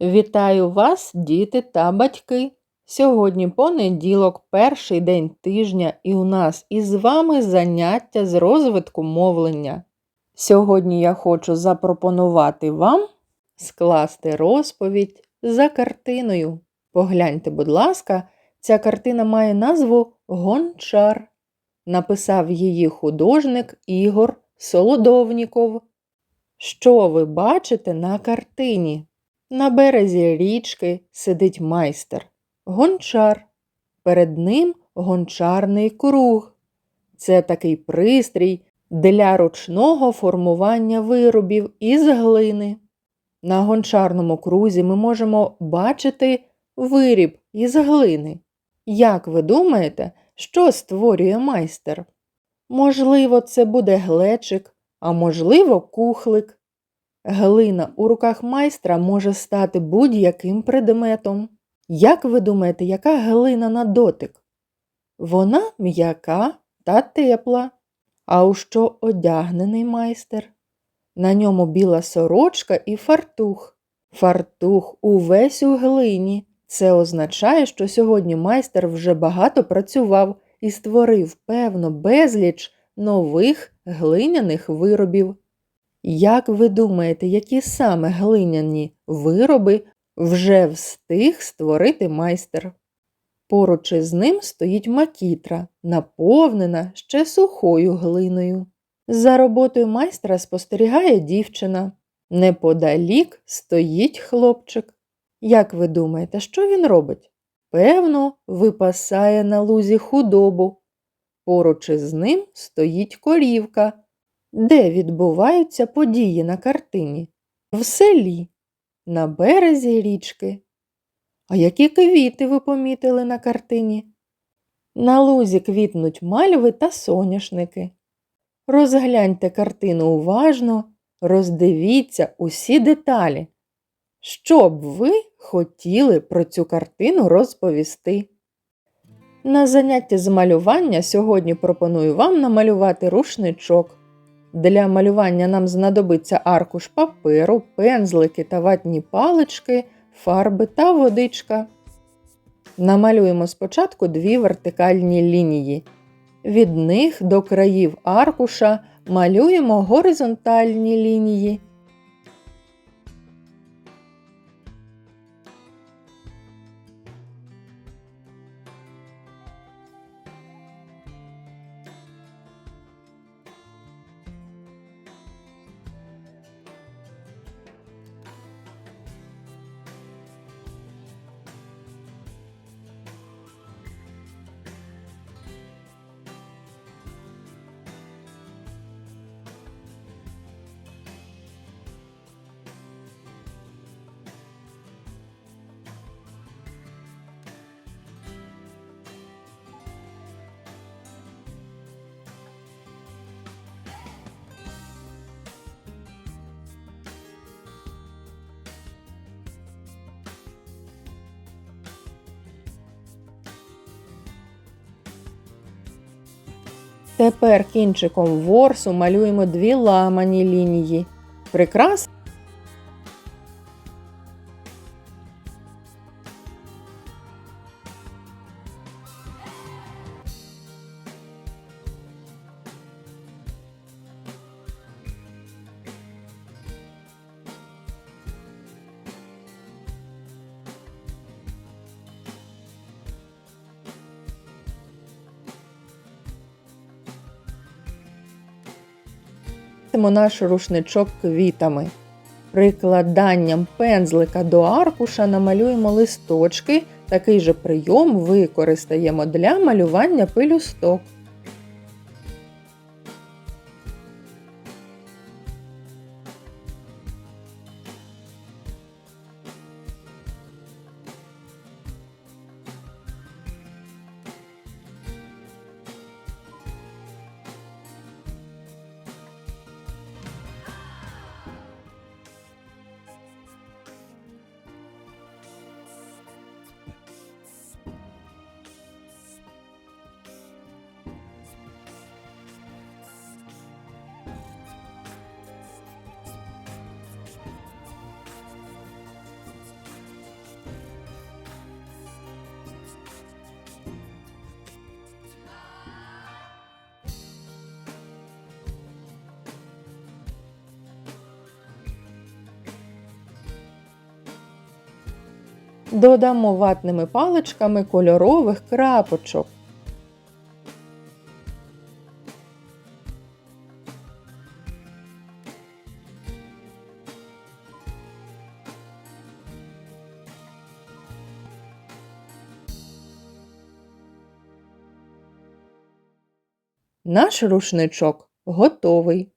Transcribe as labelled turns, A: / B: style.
A: Вітаю вас, діти та батьки! Сьогодні понеділок, перший день тижня, і у нас із вами заняття з розвитку мовлення. Сьогодні я хочу запропонувати вам скласти розповідь за картиною. Погляньте, будь ласка, ця картина має назву Гончар. Написав її художник Ігор Солодовніков. Що ви бачите на картині? На березі річки сидить майстер, гончар. Перед ним гончарний круг. Це такий пристрій для ручного формування виробів із глини. На гончарному крузі ми можемо бачити виріб із глини. Як ви думаєте, що створює майстер? Можливо, це буде глечик, а можливо, кухлик. Глина у руках майстра може стати будь-яким предметом. Як ви думаєте, яка глина на дотик? Вона м'яка та тепла. А у що одягнений майстер? На ньому біла сорочка і фартух. Фартух увесь у глині. Це означає, що сьогодні майстер вже багато працював і створив, певно, безліч нових глиняних виробів. Як ви думаєте, які саме глиняні вироби вже встиг створити майстер? Поруч із ним стоїть макітра, наповнена ще сухою глиною. За роботою майстра спостерігає дівчина. Неподалік стоїть хлопчик. Як ви думаєте, що він робить? Певно, випасає на лузі худобу. Поруч із ним стоїть корівка. Де відбуваються події на картині? В селі, на березі річки. А які квіти ви помітили на картині? На лузі квітнуть мальви та соняшники. Розгляньте картину уважно, роздивіться усі деталі. Що б ви хотіли про цю картину розповісти? На заняття з малювання сьогодні пропоную вам намалювати рушничок. Для малювання нам знадобиться аркуш паперу, пензлики та ватні палички, фарби та водичка. Намалюємо спочатку дві вертикальні лінії. Від них до країв аркуша малюємо горизонтальні лінії. Тепер кінчиком ворсу малюємо дві ламані лінії. Прикрас наш рушничок квітами. Прикладанням пензлика до аркуша намалюємо листочки. Такий же прийом використаємо для малювання пелюсток. Додамо ватними паличками кольорових крапочок. Наш рушничок готовий.